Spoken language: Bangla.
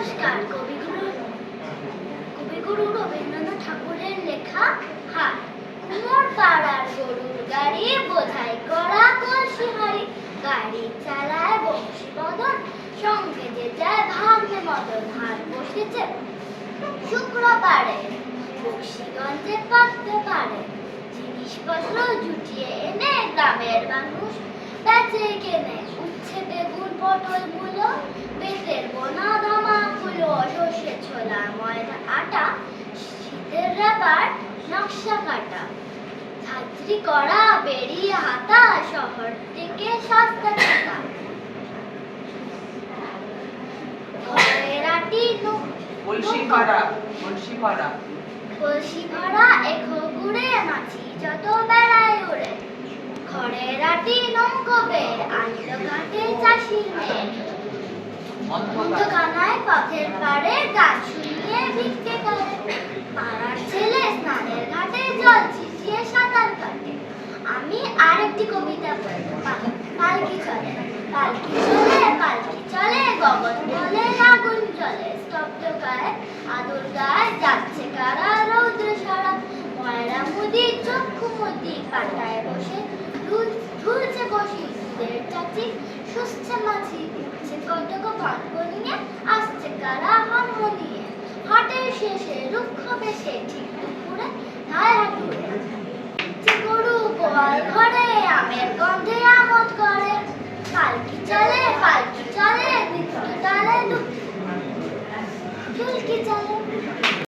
নমস্কার, কবিগুরু কবিগুরু রবীন্দ্রনাথ ঠাকুরের লেখা হার। কুমোর পাড়ার গরুর গাড়ি বোঝাই করা কলসি গাড়ি চালায় বংশী সঙ্গে যে যায় ভাগ্নে মদন। হার বসেছে শুক্রবারে বক্সিগঞ্জে পাততে পারে। জিনিসপত্র জুটিয়ে এনে গ্রামের মানুষ বেচে কেনে। উচ্ছে বেগুন পটল নকশা কাটা ছাত্রী করা বেরিয়ে হাতা শহর থেকে সস্তা টাকা। ঘরের আটি নু- বলশিপাড়া বলশিপাড়া। কলসি ভরা এখো গুড়ে মাছি যত বেড়ায় উড়ে ঘরের আটি নৌকবে আনলো ঘাটে চাষির মেয়ে। অন্ধকানায় পথের পাড়ে গান আরেকটি কবিতা পালকি চলে পালকি চলে পালকি চলে, গগন বলে, আগুন চলে স্তব্ধ গায়ে আদর গায়ে যাচ্ছে কারা রৌদ্র সারা। ময়রা মুদি চক্ষু মুদি পাটায় বসে। ঝুলছে বসি দুধের চাচি সুস্থে মাছি, উঠছে কতক ভাগ্য নিয়ে, আসছে কারা হারমোনিয়ে। হাটের শেষে রুক্ষ বেশে ঠিক দুপুরে ধায় হাঁটুরে গরু গোয়াল ঘরে আমের গন্ধে আমোদ করে। পালকি চলে পালকি চলে নিত্যি চলে দুঃখী চলে।